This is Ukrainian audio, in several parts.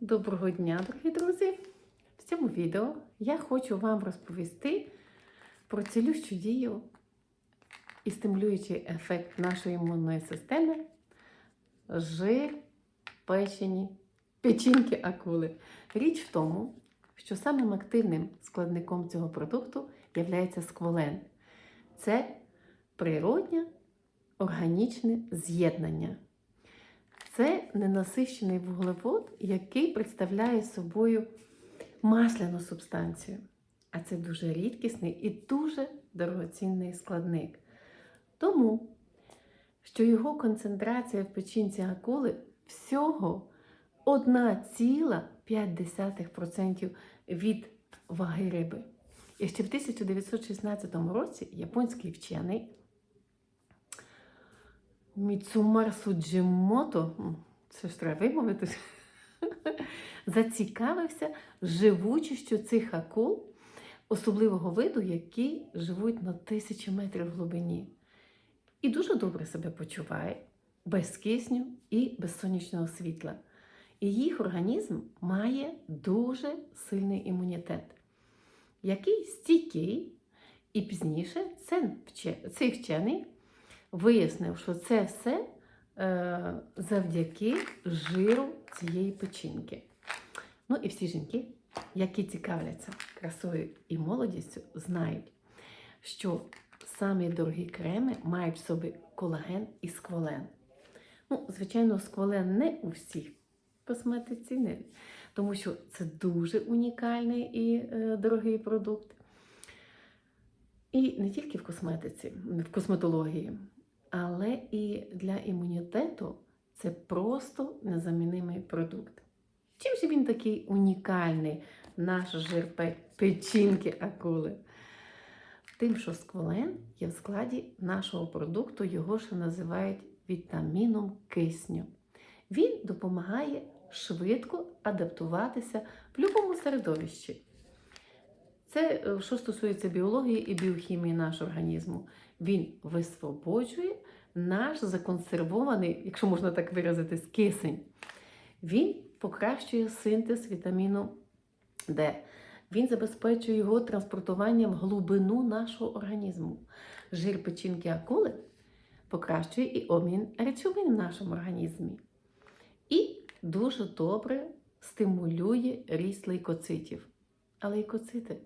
Доброго дня, дорогі друзі! В цьому відео я хочу вам розповісти про цілющу дію і стимулюючий ефект нашої імунної системи жир, печені, печінки акули. Річ в тому, що самим активним складником цього продукту є скволен. Це природнє органічне з'єднання. Це ненасищений вуглевод, який представляє собою масляну субстанцію. А це дуже рідкісний і дуже дорогоцінний складник. Тому, що його концентрація в печінці акули всього 1,5% від ваги риби. І ще в 1916 році японський вчений Міцумар Суджімото, це ж треба вимовити, зацікавився живучістю цих акул, особливого виду, які живуть на тисячі метрів глибині. І дуже добре себе почуває без кисню і без сонячного світла. І їх організм має дуже сильний імунітет, який стійкий, і пізніше цей вчений вияснив, що це все е, завдяки жиру цієї печінки. Ну і всі жінки, які цікавляться красою і молодістю, знають, що самі дорогі креми мають в собі колаген і скволен. Ну, звичайно, скволен не у всіх косметиці, не, тому що це дуже унікальний і е, дорогий продукт. І не тільки в косметиці, в косметології, але і для імунітету це просто незамінимий продукт. Чим же він такий унікальний, наш жир печінки акули? Тим, що скволен є в складі нашого продукту, його ще називають вітаміном кисню. Він допомагає швидко адаптуватися в будь-якому середовищі. Це е, що стосується біології і біохімії нашого організму. Він висвободжує наш законсервований, якщо можна так виразитись, кисень. Він покращує синтез вітаміну Д. Він забезпечує його транспортування в глибину нашого організму. Жир печінки акули покращує і обмін речовин в нашому організмі. І дуже добре стимулює ріст лейкоцитів. А лейкоцити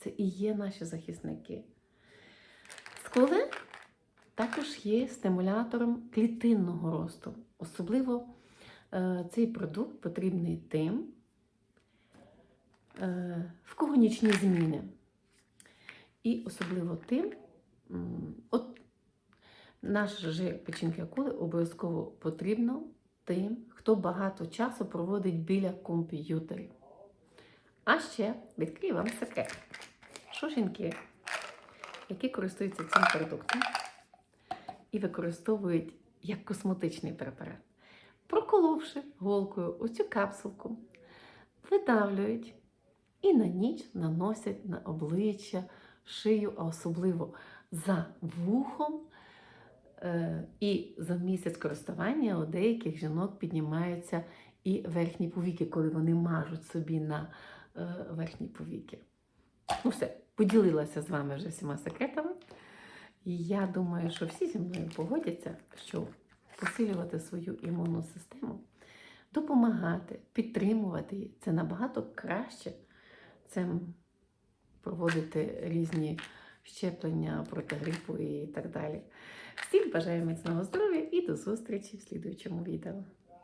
це і є наші захисники. Скволен також є стимулятором клітинного росту. Особливо е, цей продукт потрібний тим, е, в кого нічні зміни. І особливо тим, от наш жир печінки акули обов'язково потрібно тим, хто багато часу проводить біля комп'ютерів. А ще відкрию вам секрет, що жінки, які користуються цим продуктом і використовують як косметичний препарат, проколовши голкою оцю капсулку, видавлюють і на ніч наносять на обличчя, шию, а особливо за вухом. Е, і за місяць користування у деяких жінок піднімаються і верхні повіки, коли вони мажуть собі на е, верхні повіки. Ну, все, поділилася з вами вже всіма секретами. І я думаю, що всі зі мною погодяться, що посилювати свою імунну систему, допомагати, підтримувати її це набагато краще. Це проводити різні щеплення проти грипу і так далі. Всім бажаю міцного здоров'я і до зустрічі в слідуючому відео.